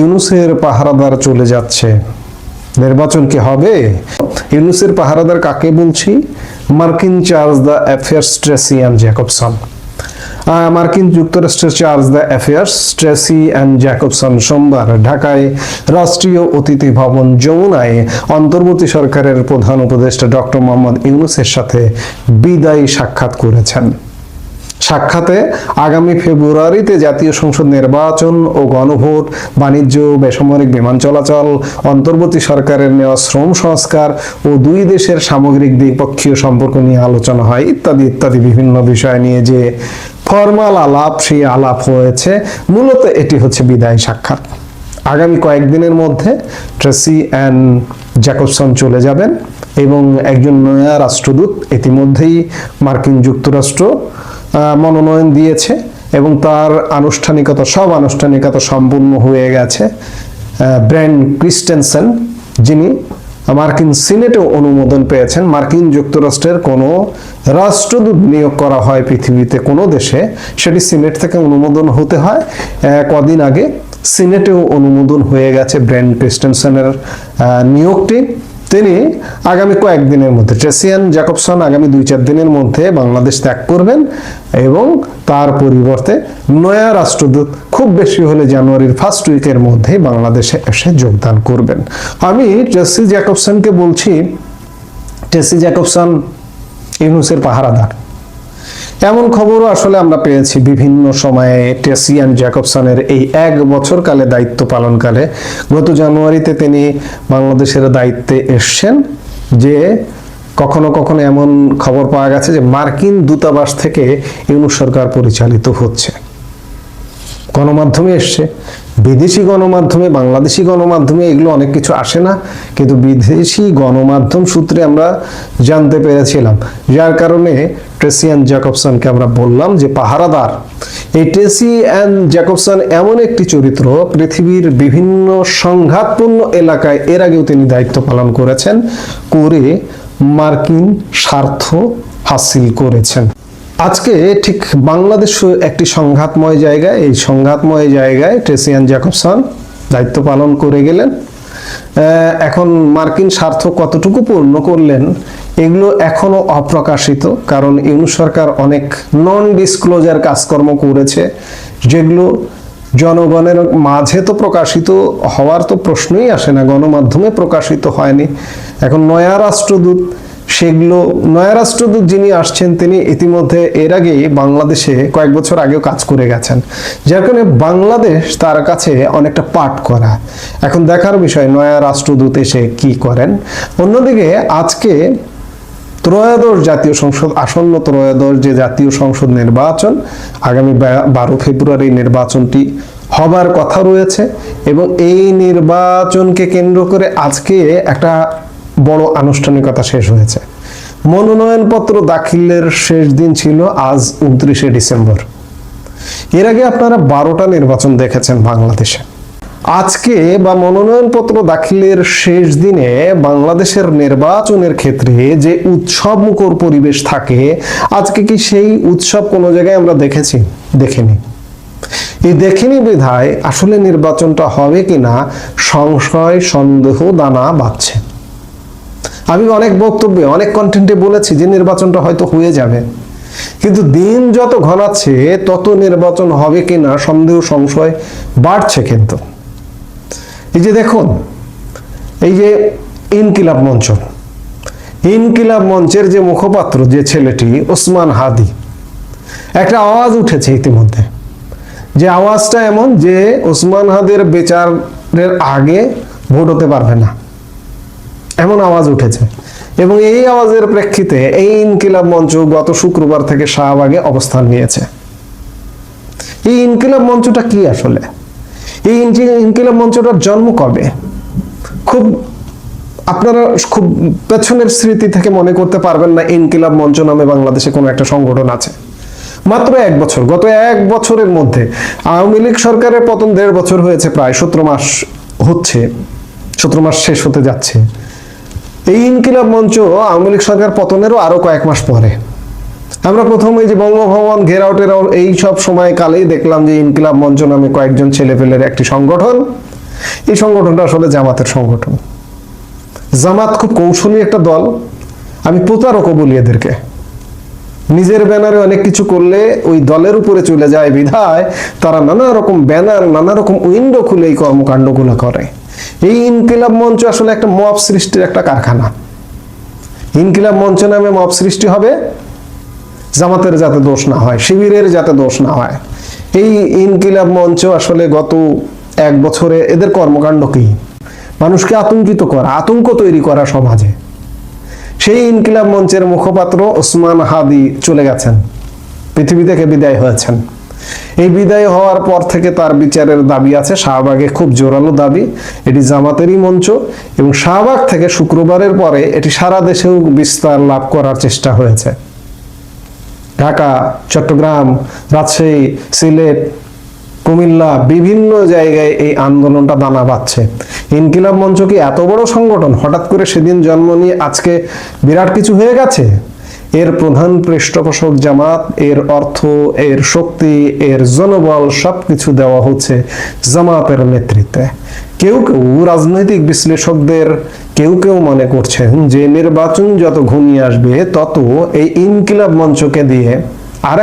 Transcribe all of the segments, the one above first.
ইউনুসের পাহারাদার চলে যাচ্ছে। নির্বাচন কি হবে? ইউনুসের পাহারাদার কাকে বলছি? মার্কিন chargé d' affaires Tracey Ann Jacobson. মার্কিন যুক্তরাষ্ট্রের chargé d' affaires Tracey Ann Jacobson সোমবার ঢাকায় রাষ্ট্রীয় অতিথি ভবন যমুনায় অন্তর্বর্তী সরকারের প্রধান উপদেষ্টা ডক্টর মোহাম্মদ ইউনুসের সাথে বিদায়ী সাক্ষাৎ করেছেন। সাক্ষাতে আগামী ফেব্রুয়ারিতে জাতীয় সংসদ নির্বাচন ও গণভোট, বাণিজ্য, বেসামরিক বিমান চলাচল, অন্তর্বর্তী সরকারের নেওয়া শ্রম সংস্কার ও দুই দেশের সামগ্রিক দ্বিপক্ষীয় সম্পর্ক নিয়ে আলোচনা হয়, ইত্যাদি ইত্যাদি বিভিন্ন বিষয় নিয়ে যে ফর্মাল আলাপ সেই আলাপ হয়েছে। মূলত এটি হচ্ছে বিদায় সাক্ষাৎ। আগামী কয়েকদিনের মধ্যে ট্রেসি অ্যান্ড জ্যাকবসন চলে যাবেন এবং একজন নয়া রাষ্ট্রদূত ইতিমধ্যেই মার্কিন যুক্তরাষ্ট্র মনোনয়ন দিয়েছে এবং তার আনুষ্ঠানিকতা, সব আনুষ্ঠানিকতা সম্পূর্ণ হয়ে গেছে। ব্র্যান্ড ক্রিস্টেনসেন, যিনি মার্কিন সিনেটেও অনুমোদন পেয়েছেন। মার্কিন যুক্তরাষ্ট্রের কোনো রাষ্ট্রদূত নিয়োগ করা হয় পৃথিবীতে কোনো দেশে, সেটি সিনেট থেকে অনুমোদন হতে হয়। কদিন আগে সিনেটেও অনুমোদন হয়ে গেছে ব্র্যান্ড ক্রিস্টেনসেনের নিয়োগটি। তিনি আগামী কয়েকদিনের মধ্যে, ট্রেসিয়ান জ্যাকবসন আগামী দুই চার দিনের মধ্যে বাংলাদেশ ত্যাগ করবেন এবং তার পরিবর্তে নয়া রাষ্ট্রদূত খুব বেশি হলে জানুয়ারির ফার্স্ট উইকের মধ্যে বাংলাদেশে এসে যোগদান করবেন। আমি ট্রেসি জ্যাকবসনকে বলছি, ট্রেসি জ্যাকবসন ইউনুসের পাহারাদার। এমন খবরও আসলে আমরা পেয়েছি বিভিন্ন সময়ে টেসিয়ান জ্যাকবসনের এই এক বছর কালে দায়িত্ব পালনকালে। গত জানুয়ারিতে তিনি বাংলাদেশের দায়িত্বে এসছেন যে কখনো কখনো এমন খবর পাওয়া গেছে যে মার্কিন দূতাবাস থেকে ইউনুস সরকার পরিচালিত হচ্ছে। গণমাধ্যমে এসছে। বিদেশি গণমাধ্যমে, বাংলাদেশি গণমাধ্যমে এগুলো অনেক কিছু আসে না। কিন্তু বিদেশি গণমাধ্যম সূত্রে আমরা জানতে পেরেছিলাম। যার কারণে ট্রেসিয়ান জ্যাকবসনকে আমরা বললাম যে, পাহারাদার, এই ট্রেসি অ্যান্ড জ্যাকবসন এমন একটি চরিত্র, পৃথিবীর বিভিন্ন সংঘাতপূর্ণ এলাকায় এর আগেও তিনি দায়িত্ব পালন করেছেন, করে মার্কিন স্বার্থ হাসিল করেছেন। আজকে ঠিক বাংলাদেশ একটি সংঘাতময় জায়গায়, এই সংঘাতময় জায়গায় ট্রেসিয়ান জ্যাকবসন দায়িত্ব পালন করে গেলেন। এখন মার্কিন স্বার্থ কতটুকু পূর্ণ করলেন, এগুলো এখনও অপ্রকাশিত, কারণ ইউনুস সরকার অনেক নন ডিসক্লোজার কাজকর্ম করেছে, যেগুলো জনগণের মাঝে তো প্রকাশিত হওয়ার তো প্রশ্নই আসে না, গণমাধ্যমে প্রকাশিত হয়নি। এখন নয়া রাষ্ট্রদূত সেগুলো নয়া রাষ্ট্রদূত যিনি আসছেন, তিনি ইতিমধ্যে এর আগেই বাংলাদেশে কয়েক বছর আগেও কাজ করে গেছেন। যার কারণে বাংলাদেশ তার কাছে অনেকটা পাঠ করা। এখন দেখার বিষয়, নয়া রাষ্ট্রদূত এসে কি করেন? অন্যদিকে আজকে ত্রয়োদশ জাতীয় সংসদ, আসন্ন ত্রয়োদশ যে জাতীয় সংসদ নির্বাচন, আগামী বারো ফেব্রুয়ারি নির্বাচনটি হবার কথা রয়েছে এবং এই নির্বাচনকে কেন্দ্র করে আজকে একটা বড় আনুষ্ঠানিকতা শেষ হয়েছে। মনোনয়নপত্র দাখিলের শেষ দিন ছিল আজ উনত্রিশে ডিসেম্বর। এর আগে আপনারা বারোটা নির্বাচন দেখেছেন বাংলাদেশে। আজকে বা মনোনয়নপত্র দাখিলের শেষ দিনে বাংলাদেশের নির্বাচনের ক্ষেত্রে যে উৎসব মুখর পরিবেশ থাকে, আজকে কি সেই উৎসব কোনো জায়গায় আমরা দেখেছি? দেখিনি। এই দেখিনি বিধায় আসলে নির্বাচনটা হবে কিনা, সংশয়, সন্দেহ, দানা বাঁধছে। আমি অনেক বক্তব্যে, অনেক কন্টেন্টে বলেছি যে নির্বাচনটা হয়তো হয়ে যাবে। কিন্তু দিন যত ঘনাচ্ছে, তত নির্বাচন হবে কিনা সন্দেহ, সংশয় বাড়ছে কিন্তু। এই যে দেখুন, এই যে ইনকিলাব মঞ্চ। ইনকিলাব মঞ্চের যে মুখপাত্র, যে ছেলেটি, ওসমান হাদি, একটা আওয়াজ উঠেছে ইতিমধ্যে। যে আওয়াজটা এমন যে ওসমান হাদের বেচারের আগে ভোট হতে পারবে না। এমন আওয়াজ উঠেছে। এবং এই আওয়াজের প্রেক্ষিতে এই ইনকিলাব মঞ্চ গত শুক্রবার থেকে শাহবাগে অবস্থান নিয়েছে। এই ইনকিলাব মঞ্চটা কি আসলে? এই ইনকিলাব মঞ্চটার জন্ম কবে? খুব আপনারা খুব পেছনের স্মৃতি থেকে মনে করতে পারবেন না ইনকিলাব মঞ্চ নামে বাংলাদেশে কোনো একটা সংগঠন আছে। মাত্র এক বছর, গত এক বছরের মধ্যে আওয়ামী লীগ সরকারের পতন দেড় বছর হয়েছে প্রায়, সতেরো মাস হচ্ছে, সতেরো মাস শেষ হতে যাচ্ছে। এই ইনকিলাব মঞ্চ আওয়ামী লীগ সরকার পতনেরও আরও কয়েক মাস পরে। আমরা প্রথমে যে বঙ্গভবন ঘেরাও টেরাও এই সব সময় কালেই দেখলাম যে ইনকিলাব মঞ্চ নামে কয়েকজন ছেলেপেলের একটি সংগঠন। এই সংগঠনটা আসলে জামাতের সংগঠন। জামাত খুব কৌশলী একটা দল। আমি প্রতারকও বলি এদেরকে। নিজের ব্যানারে অনেক কিছু করলে ওই দলের উপরে চলে যায় বিধায়, তারা নানা রকম ব্যানার, নানা রকম উইন্ডো খুলে এই কর্মকাণ্ডগুলো করে। এই ইনকিলাব মঞ্চ আসলে একটা মব সৃষ্টির একটা কারখানা। ইনকিলাব মঞ্চ নামে মব সৃষ্টি হবে, জামাতের যাতে দোষ না হয়, শিবিরের যাতে দোষ না হয়। এই ইনকিলাব মঞ্চ আসলে গত এক বছরে এদের কর্মকাণ্ড কি? মানুষকে আতঙ্কিত করা, আতঙ্ক তৈরি করা সমাজে। সেই ইনকিলাব মঞ্চের মুখপাত্র ওসমান হাদি চলে গেছেন, পৃথিবী থেকে বিদায় হয়েছেন। এই বিদায় হওয়ার পর থেকে তার বিচারের দাবি আছে। শাহবাগে খুব জোরালো দাবি। এটি জামাতেরই মঞ্চ এবং শাহবাগ থেকে শুক্রবারের পরে এটি সারা দেশেও বিস্তার লাভ করার চেষ্টা হয়েছে। ঢাকা, চট্টগ্রাম, রাজশাহী, সিলেট, কুমিল্লা বিভিন্ন জায়গায় এই আন্দোলনটা দানা বাঁধছে। ইনকিলাব মঞ্চ কি এত বড় সংগঠন? হঠাৎ করে সেদিন জন্ম নিয়ে আজকে বিরাট কিছু হয়ে গেছে? এর প্রধান পৃষ্ঠপোষক জামাত, এর অর্থ, এর শক্তি, এর জনবল সবকিছু দেওয়া হচ্ছে জামাতের নেতৃত্বে। কেউ কেউ রাজনৈতিক বিশ্লেষকদের কেউ কেউ মনে করছেন যে নির্বাচন যত ঘনিয়ে আসবে, তত এই ইনকিলাব মঞ্চকে দিয়ে আর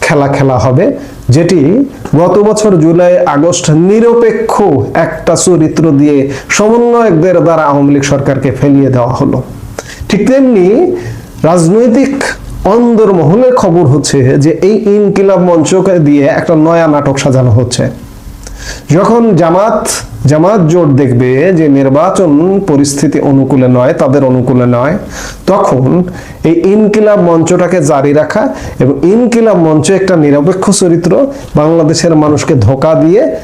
খেলা খেলা হবে, যেটি গত বছর জুলাই, আগস্ট নিরপেক্ষ একটা চরিত্র দিয়ে সমন্বয়কদের দ্বারা আওয়ামী লীগ সরকারকে ফেলিয়ে দেওয়া হলো। ঠিক তেমনি রাজনৈতিক অন্দর অন্দরমহলে খবর হচ্ছে যে এই ইনকিলাব মঞ্চকে দিয়ে একটা নয়া নাটক সাজানো হচ্ছে। যখন জামাত জামাত জোট দেখবে যে নির্বাচন পরিস্থিতি অনুকূলে নয়, তাদের অনুকূলে নয়, তখন এই ইনকিলাব মঞ্চটাকে জারি রাখা এবং ইনকিলাব মঞ্চ একটা নিরপেক্ষ চরিত্র বাংলাদেশের মানুষকে ধোকা দিয়ে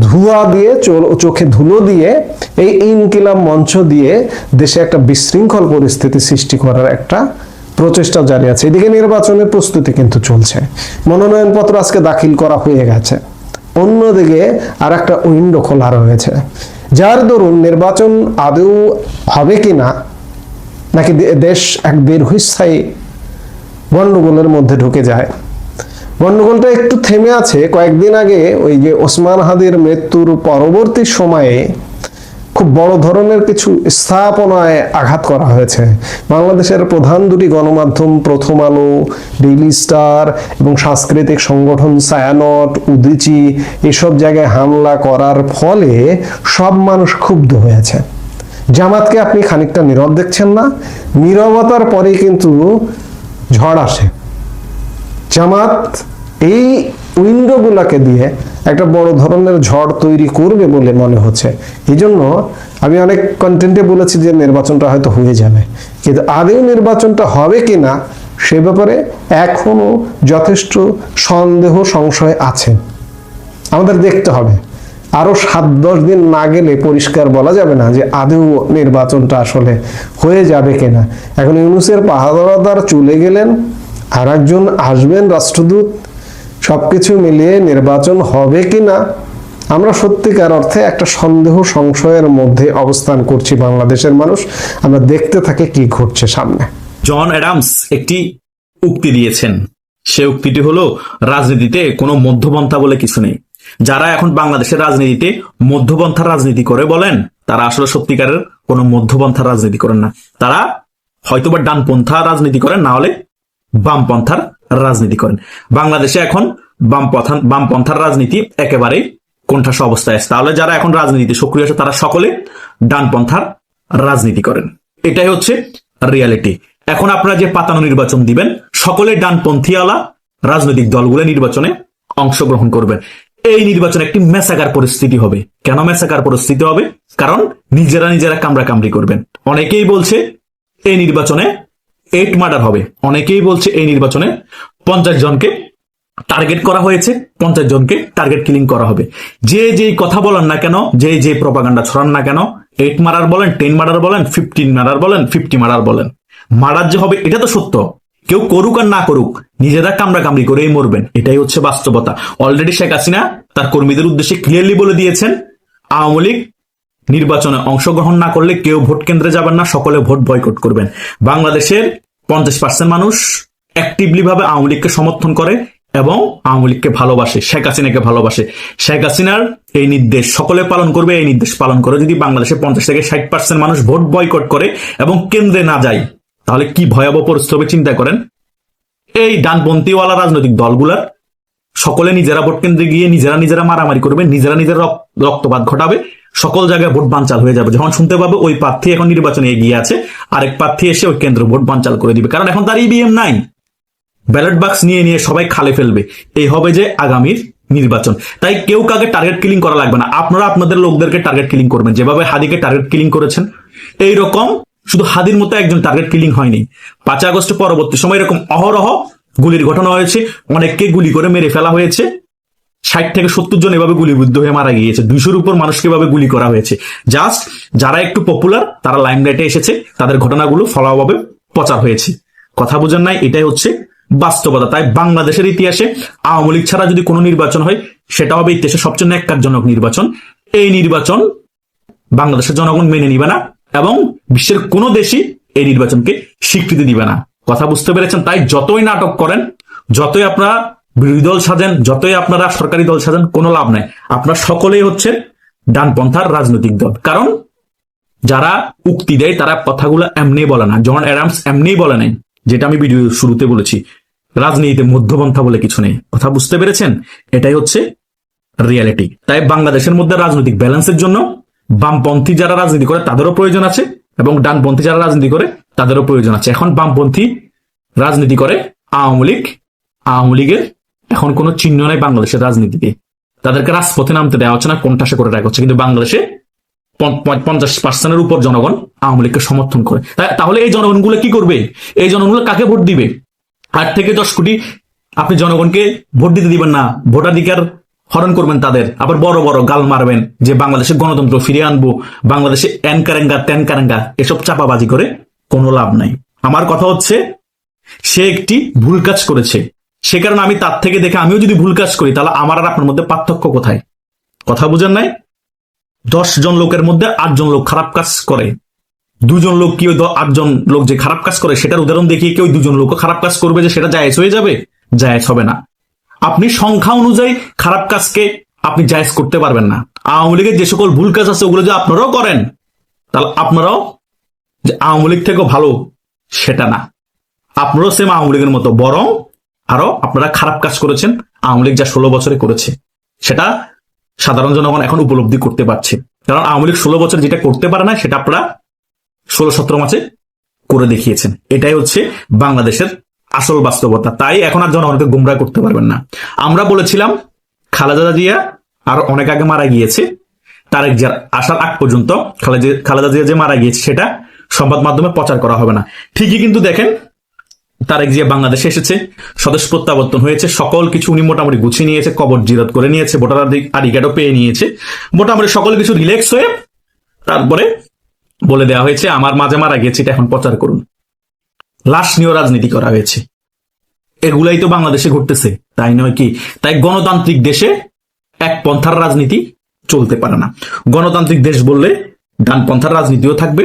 ধোঁয়া দিয়ে চোখে ধুলো দিয়ে এই ইনকিলাব মঞ্চ দিয়ে দেশে একটা বিশৃঙ্খল পরিস্থিতি সৃষ্টি করার একটা প্রচেষ্টা জারি আছে। এদিকে নির্বাচনের প্রস্তুতি কিন্তু চলছে। মনোনয়নপত্র আজকে দাখিল করা হয়ে গেছে। অন্যদিকে আর একটা উইন্ডো খোলা রয়েছে। যার দরুন নির্বাচন আদৌ হবে কিনা, নাকি দে- দেশ এক দীর্ঘস্থায়ী গন্ডগোলের মধ্যে ঢুকে যায় গন্ডগোলটা একটু থেমে আছে। কয়েকদিন আগে ওই যে ওসমান হাদির মৃত্যুর পরবর্তী সময়ে খুব বড় ধরনের কিছু স্থাপনায় আঘাত করা হয়েছে। বাংলাদেশের প্রধান দুটি গণমাধ্যম, প্রথম আলো, ডেইলি স্টার এবং সাংস্কৃতিক সংগঠন ছায়ানট উদিচি, এসব জায়গায় হামলা করার ফলে সব মানুষ ক্ষুব্ধ হয়েছে। জামাতকে আপনি খানিকটা নীরব দেখছেন না? নীরবতার পরেই কিন্তু ঝড় আসে। জামাত এই উইন্ডোগুলোকে দিয়ে একটা বড় ধরনের ঝড় তৈরি করবে বলে মনে হচ্ছে। এই জন্য আমি অনেক কন্টেন্টে বলেছি যে নির্বাচনটা হয়তো হয়ে যাবে। কিন্তু আদৌ নির্বাচনটা হবে কিনা সে ব্যাপারে এখনও যথেষ্ট সন্দেহ, সংশয় আছে। আমাদের দেখতে হবে। আরও সাত দশ দিন না গেলে পরিষ্কার বলা যাবে না যে আদৌ নির্বাচনটা আসলে হয়ে যাবে কিনা। এখন ইউনুসের পাহাড়দার চলে গেলেন। আর একজন আসবেন রাষ্ট্রদূত, সবকিছু মিলিয়ে নির্বাচন হবে কিনা? আমরা সত্যিকার অর্থে একটা সন্দেহ সংশয়ের মধ্যে অবস্থান করছি বাংলাদেশের মানুষ। আমরা দেখতে থাকি কি ঘটছে সামনে। জন অ্যাডামস একটি উক্তি দিয়েছেন। সে উক্তিটি হলো, রাজনীতিতে কোনো মধ্যপন্থা বলে কিছু নেই। যারা এখন বাংলাদেশের রাজনীতিতে মধ্যপন্থার রাজনীতি করে বলেন, তারা আসলে সত্যিকারের কোনো মধ্যপন্থার রাজনীতি করেন না। তারা হয়তোবা ডানপন্থা রাজনীতি করেন, না হলে বামপন্থার রাজনীতি করেন। বাংলাদেশে এখন বামপন্থা বামপন্থার রাজনীতি একেবারে কোণঠাসা অবস্থায় আছে। তাহলে যারা এখন রাজনীতিতে সক্রিয় আছে, তারা সকলে ডানপন্থার রাজনীতি করেন। এটাই হচ্ছে রিয়ালিটি এখন আপনারা যে পাতানো নির্বাচন দিবেন, সকলে ডানপন্থীওয়ালা রাজনৈতিক দলগুলো নির্বাচনে অংশগ্রহণ করবেন। এই নির্বাচনে একটি মেসাকার পরিস্থিতি হবে। কেন মেসাকার পরিস্থিতি হবে? কারণ নিজেরা নিজেরা কামড়া কামড়ি করবেন। অনেকেই বলছে, এই নির্বাচনে এইট মার্ডার হবে। অনেকেই বলছে এই নির্বাচনে পঞ্চাশ জনকে টার্গেট করা হয়েছে, পঞ্চাশ জনকে টার্গেট কিলিং করা হবে। যে যে কথা বলেন না কেন, যে যে প্রপাগান্ডা ছড়ান না কেন এইট মার্ডার বলেন টেন মার্ডার বলেন ফিফটিন মার্ডার বলেন ফিফটি মার্ডার বলেন। মার্ডার যে হবে, এটা তো সত্য। কেউ করুক আর না করুক, নিজেরা কামড়া কামড়ি করেই মরবেন। এটাই হচ্ছে বাস্তবতা। অলরেডি শেখ হাসিনা তার কর্মীদের উদ্দেশ্যে ক্লিয়ারলি বলে দিয়েছেন, আওয়ামী লীগ নির্বাচনে অংশগ্রহণ না করলে কেউ ভোট কেন্দ্রে যাবেন না, সকলে ভোট বয়কট করবেন। বাংলাদেশের পঞ্চাশ পার্সেন্ট মানুষ অ্যাক্টিভলি ভাবে আওয়ামী লীগকে সমর্থন করে এবং আওয়ামী লীগকে ভালোবাসে, শেখ হাসিনাকে ভালোবাসে। শেখ হাসিনার এই নির্দেশ সকলে পালন করবে, এই নির্দেশ পালন করে যদি বাংলাদেশে পঞ্চাশ থেকে ষাট পার্সেন্ট মানুষ ভোট বয়কট করে এবং কেন্দ্রে না যায়, তাহলে কি ভয়াবহ পরিস্থিতি চিন্তা করেন? এই ডানপন্থীওয়ালা রাজনৈতিক দলগুলার সকলে নিজেরা ভোট কেন্দ্রে গিয়ে নিজেরা নিজেরা মারামারি করবে, নিজেরা নিজেরা রক- রক্তপাত ঘটাবে। সকল জায়গায় ভোট বানচাল হয়ে যাবে। যখন শুনতে পাবে ওই প্রার্থী এখন নির্বাচনে এগিয়ে আছে, আরেক প্রার্থী এসে ওই কেন্দ্র ভোট বানচাল করে দিবে। কারণ এখন তার ইভিএম নাই। ব্যালট বাক্স নিয়ে নিয়ে সবাই খালে ফেলবে। এই হবে যে আগামীর নির্বাচন। তাই কেউ কাকে টার্গেট কিলিং করা লাগবে না। আপনারা আপনাদের লোকদেরকে টার্গেট কিলিং করবেন। যেভাবে হাদিকে টার্গেট কিলিং করেছেন, এই রকম শুধু হাদির মতো একজন টার্গেট কিলিং হয়নি। পাঁচ আগস্ট পরবর্তী সময় এরকম অহরহ গুলির ঘটনা হয়েছে। অনেককে গুলি করে মেরে ফেলা হয়েছে। ষাট থেকে সত্তর জন এভাবে গুলিবিদ্ধ হয়ে মারা গিয়েছে। দুইশোর উপর মানুষকে এভাবে গুলি করা হয়েছে। জাস্ট যারা একটু পপুলার তারা লাইমলাইটে এসেছে, তাদের ঘটনাগুলো ফলাভাবে প্রচার হয়েছে। কথা বোঝার নাই, এটাই হচ্ছে বাস্তবতা। তাই বাংলাদেশের ইতিহাসে আওয়ামী লীগ ছাড়া যদি কোনো নির্বাচন হয়, সেটা হবে ইতিহাসে সবচেয়ে ন্যাক্কারজনক নির্বাচন। এই নির্বাচন বাংলাদেশের জনগণ মেনে নিবে না এবং বিশ্বের কোনো দেশই এই নির্বাচনকে স্বীকৃতি দিবে না। কথা বুঝতে পেরেছেন? তাই যতই নাটক করেন, যতই আপনারা বিরোধী দল সাজেন, যতই আপনারা সরকারি দল সাজেন, কোনো লাভ নাই। আপনারা সকলেই হচ্ছে ডানপন্থার রাজনৈতিক দল। কারণ যারা উক্তি দেয়, তারা কথাগুলো এমনি বলে না। জন অ্যাডামস এমনি বলে নাই, যেটা আমি ভিডিও শুরুতে বলেছি। রাজনীতিতে মধ্যপন্থা বলে কিছু নেই। কথা বুঝতে পেরেছেন? এটাই হচ্ছে রিয়ালিটি। তাই বাংলাদেশের মধ্যে রাজনৈতিক ব্যালেন্সের জন্য বামপন্থী যারা রাজনীতি করে, তাদেরও প্রয়োজন আছে, এবং ডানপন্থী যারা রাজনীতি করে, তাদেরও প্রয়োজন আছে। এখন বামপন্থী রাজনীতি করে আওয়ামী লীগ, আওয়ামী লীগের এখন কোনো চিহ্ন নাই বাংলাদেশের রাজনীতিতে। তাদেরকে রাজপথে নামতে দেওয়া হচ্ছে না কোনটাসে করে রাখা হচ্ছে। কিন্তু বাংলাদেশে পঞ্চাশ পার্সেন্টের উপর জনগণ আওয়ামী লীগকে সমর্থন করে। তাহলে এই জনগণগুলো কি করবে? এই জনগণগুলো কাকে ভোট দিবে? আট থেকে দশ কোটি আপনি জনগণকে ভোট দিতে দিবেন না, ভোটাধিকার হরণ করবেন তাদের। আবার বড় বড় গাল মারবেন যে বাংলাদেশে গণতন্ত্র ফিরিয়ে আনব, বাংলাদেশে এন কারেঙ্গা, তেন কারেঙ্গা, এসব চাপাবাজি করে কোনো লাভ নাই। আমার কথা হচ্ছে, সে একটি ভুল কাজ করেছে। সে কারণে আমি তার থেকে দেখে আমিও যদি ভুল কাজ করি, তাহলে আমার আর আপনার মধ্যে পার্থক্য কোথায়? কথা বুঝেন নাই? দশ জন লোকের মধ্যে আটজন লোক খারাপ কাজ করে। দুজন লোক কি আটজন লোক যে খারাপ কাজ করে, সেটার উদাহরণ দেখিয়ে কেউ দুজন লোক খারাপ কাজ করবে যে সেটা জায়েজ হয়ে যাবে? জায়েজ হবে না। আপনি সংখ্যা অনুযায়ী খারাপ কাজকে আপনি জায়েজ করতে পারবেন না। আওয়ামী লীগের যে সকল ভুল কাজ আছে, ওগুলো যে আপনারাও করেন, তাহলে আপনারাও যে আওয়ামী লীগ থেকেও ভালো, সেটা না। আপনারাও সেম আওয়ামী লীগের মতো, বরং আরও আপনারা খারাপ কাজ করেছেন, আওয়ামী লীগ যা ষোলো বছরে করেছে, সেটা সাধারণ জনগণ এখন উপলব্ধি করতে পারছে। কারণ আওয়ামী লীগ ষোলো বছর যেটা করতে পারে না, সেটা আপনারা ষোলো সতেরো মাসে করে দেখিয়েছেন। এটাই হচ্ছে বাংলাদেশের আসল বাস্তবতা। তাই এখন আর জনগণকে গুমরা করতে পারবেন না। আমরা বলেছিলাম, খালেদা জিয়া আর অনেক আগে মারা গিয়েছে, তারেক জিয়ার আসার আগ পর্যন্ত খালেদা- জিয়া যে মারা গিয়েছে, সেটা সংবাদ মাধ্যমে প্রচার করা হবে না। ঠিকই কিন্তু দেখেন তারেক জিয়া বাংলাদেশে এসেছে, স্বদেশ প্রত্যাবর্তন হয়েছে, সকল কিছু উনি মোটামুটি গুছিয়ে নিয়েছে, কবর জিরত করে নিয়েছে, ভোটার আধিকারও পেয়ে নিয়েছে। মোটামুটি সকল কিছু রিল্যাক্স হয়ে তারপরে বলে দেওয়া হয়েছে, আমার মাঝে মারা গেছে, এটা এখন প্রচার করুন। লাশ নিয়েও রাজনীতি করা হয়েছে। এগুলাই তো বাংলাদেশে ঘটতেছে, তাই নয় কি? তাই গণতান্ত্রিক দেশে এক পন্থার রাজনীতি চলতে পারে না। গণতান্ত্রিক দেশ বললে ডানপন্থার রাজনীতিও থাকবে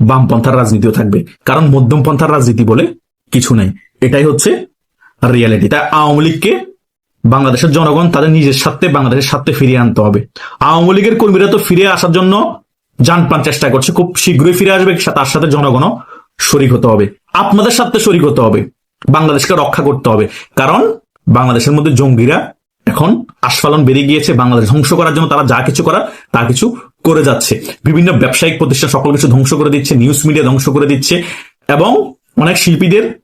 বামপন্থার রাজনীতিও থাকবে। কারণ মধ্যম পন্থার রাজনীতি বলে কিছু নাই। এটাই হচ্ছে রিয়ালিটি তাই আওয়ামী লীগকে বাংলাদেশের জনগণ তাদের নিজের স্বার্থে, বাংলাদেশের স্বার্থে ফিরিয়ে আনতে হবে। আওয়ামী লীগের কর্মীরা তো ফিরে আসার জন্য যান প্রাণ চেষ্টা করছে। খুব শীঘ্রই ফিরে আসবে, তার সাথে জনগণও শরিক হতে হবে। আপনাদের সাথে শরিক হতে হবে। বাংলাদেশকে রক্ষা করতে হবে। কারণ বাংলাদেশের মধ্যে জঙ্গিরা এখন আস্ফালন বেড়ে গিয়েছে। বাংলাদেশ ধ্বংস করার জন্য তারা যা কিছু করার তা কিছু করে যাচ্ছে। বিভিন্ন ব্যবসায়িক প্রতিষ্ঠান সকল কিছু ধ্বংস করে দিচ্ছে নিউজ মিডিয়া ধ্বংস করে দিচ্ছে এবং অনেক শিল্পীদের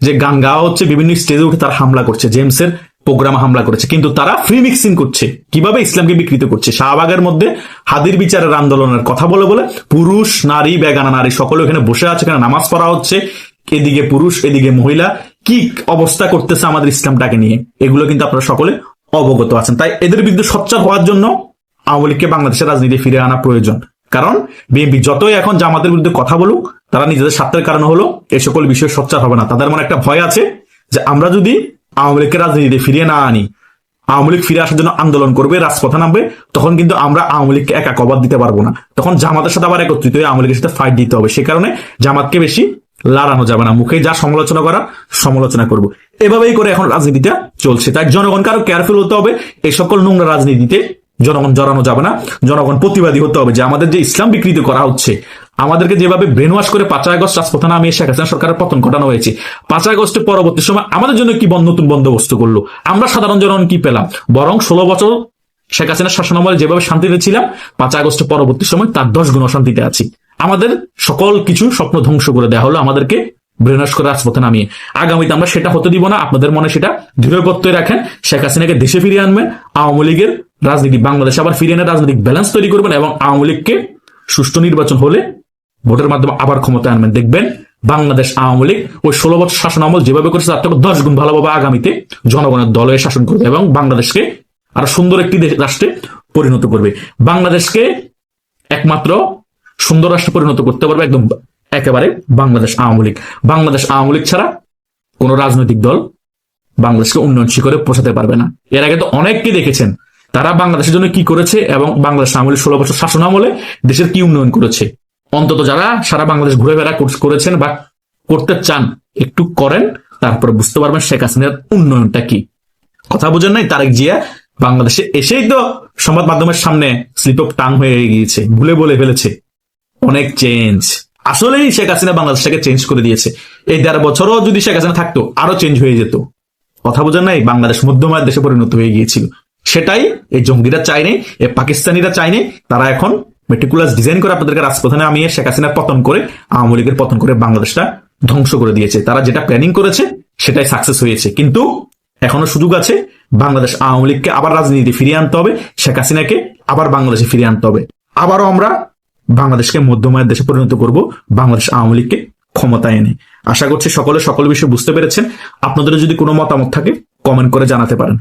যে গান গাওয়া হচ্ছে, বিভিন্ন স্টেজে উঠে তারা হামলা করছে, জেমসের প্রোগ্রামে হামলা করেছে। কিন্তু তারা ফ্রি মিক্সিং করছে। কীভাবে ইসলামকে বিকৃত করছে? শাহবাগের মধ্যে হাদির বিচারের আন্দোলনের কথা বলে বলে পুরুষ, নারী, বেগানা নারী সকলে এখানে বসে আছে এখানে নামাজ পড়া হচ্ছে। এদিকে পুরুষ, এদিকে মহিলা, কি অবস্থা করতেছে আমাদের ইসলামটাকে নিয়ে? এগুলো কিন্তু আপনারা সকলে অবগত আছেন। তাই এদের বিরুদ্ধে সোচ্চার হওয়ার জন্য আওয়ামী লীগকে বাংলাদেশের রাজনীতি ফিরে আনা প্রয়োজন। কারণ বিএনপি যতই এখন জামাতের বিরুদ্ধে কথা বলুক তারা নিজেদের স্বার্থের কারণে হলো এই সকল বিষয়ে সোচ্চার হবে না। তাদের মনে একটা ভয় আছে যে আমরা যদি আওয়ামী লীগকে রাজনীতিতে ফিরিয়ে না আনি, আওয়ামী লীগ ফিরে আসার জন্য আন্দোলন করবে, রাজপথে নামবে, তখন কিন্তু আমরা আওয়ামী লীগকে একা কবাদ দিতে পারব না। তখন জামাতের সাথে আবার একত্রিত হয়ে আওয়ামী লীগের সাথে ফাইট দিতে হবে। সে কারণে জামাতকে বেশি লড়ানো যাবে না। মুখে যা সমালোচনা করা, সমালোচনা করব। এভাবেই করে এখন রাজনীতিটা চলছে। তাই জনগণকে আরও কেয়ারফুল হতে হবে। এই সকল নোংরা রাজনীতিতে জনগণ জড়ানো যাবে না। জনগণ প্রতিবাদী হতে হবে যে আমাদের যে ইসলাম বিকৃতি করা হচ্ছে আমাদেরকে যেভাবে ব্রেন ওয়াশ করে পাঁচ আগস্ট রাজপথে নামিয়ে শেখ হাসিনা সরকারের পতন ঘটানো হয়েছে পাঁচ আগস্টের পরবর্তী সময় আমাদের জন্য কি নতুন বন্দোবস্ত করল? আমরা সাধারণ জনগণ কি পেলাম? বরং ষোলো বছর শেখ হাসিনার শাসনামলে যেভাবে শান্তিতে ছিলাম পাঁচ আগস্টের পরবর্তী সময় তার দশ গুণ অশান্তিতে আছি। আমাদের সকল কিছু স্বপ্ন ধ্বংস করে দেওয়া হলো আমাদেরকে ব্রেনাস করে রাজপথে নামিয়ে। আগামীতে আমরা সেটা হতে দিব না, আপনাদের মনে সেটা দৃঢ় প্রত্যয় রাখেন, শেখ হাসিনাকে দেশে ফিরিয়ে আনবেন আওয়ামী লীগের রাজনীতি, বাংলাদেশে আবার ফিরিয়ে এনে রাজনৈতিক ব্যালেন্স তৈরি করবেন এবং আওয়ামী লীগকে সুষ্ঠু নির্বাচন হলে ভোটের মাধ্যমে আবার ক্ষমতায় আনবেন। দেখবেন বাংলাদেশ আওয়ামী লীগ ওই ষোলো বছর শাসন আমল যেভাবে করেছে, তার থেকে দশ গুণ ভালোভাবে আগামীতে জনগণের দলে শাসন করবে এবং বাংলাদেশকে আরও সুন্দর একটি রাষ্ট্রে পরিণত করবে। বাংলাদেশকে একমাত্র সুন্দর রাষ্ট্রে পরিণত করতে পারবে একদম একেবারে বাংলাদেশ আওয়ামী লীগ। বাংলাদেশ আওয়ামী লীগ ছাড়া কোন রাজনৈতিক দল বাংলাদেশকে উন্নয়ন শিখরে পৌঁছাতে পারবে না। এর আগে তো অনেককে দেখেছেন, তারা বাংলাদেশের জন্য কি করেছে এবং বাংলাদেশ আওয়ামী লীগ ষোলো বছর শাসন আমলে দেশের কি উন্নয়ন করেছে। অন্তত যারা সারা বাংলাদেশ ঘুরে বেড়া কোর্স করেছেন বা করতে চান, একটু করেন, তারপরে বুঝতে পারবেন শেখ হাসিনার উন্নয়নটা কি। কথা বুঝেন নাই, তারেক জিয়া বাংলাদেশে এসেই তো সংবাদ মাধ্যমের সামনে স্লিপ অফ টাং হয়ে গিয়েছে, ভুলে বলে ফেলেছে। অনেক চেঞ্জ আসলেই শেখ হাসিনা বাংলাদেশটাকে চেঞ্জ করে দিয়েছে। এই দেড় বছরও যদি শেখ হাসিনা থাকতো, আরও চেঞ্জ হয়ে যেত। কথা বোঝেন নাই, বাংলাদেশ মধ্যমায়ের দেশে পরিণত হয়ে গিয়েছিল। সেটাই এই জঙ্গিরা চায়নি, এই পাকিস্তানিরা চায়নি, তারা এখন মেটিকুলাস ডিজাইন করে আপনাদেরকে রাজপথে নামিয়ে শেখ হাসিনার পতন করে আওয়ামী লীগের পতন করে বাংলাদেশটা ধ্বংস করে দিয়েছে। তারা যেটা প্ল্যানিং করেছে, সেটাই সাকসেস হয়েছে। কিন্তু এখনও সুযোগ আছে, বাংলাদেশ আওয়ামী লীগকে আবার রাজনীতি ফিরিয়ে আনতে হবে, শেখ হাসিনাকে আবার বাংলাদেশে ফিরিয়ে আনতে হবে। আবারও আমরা বাংলাদেশকে মধ্যমায়ের দেশে পরিণত করব, বাংলাদেশ আওয়ামী লীগকে ক্ষমতায় এনে। আশা করছি সকলে সকল বিষয় বুঝতে পেরেছেন। আপনাদের যদি কোনো মতামত থাকে কমেন্ট করে জানাতে পারেন।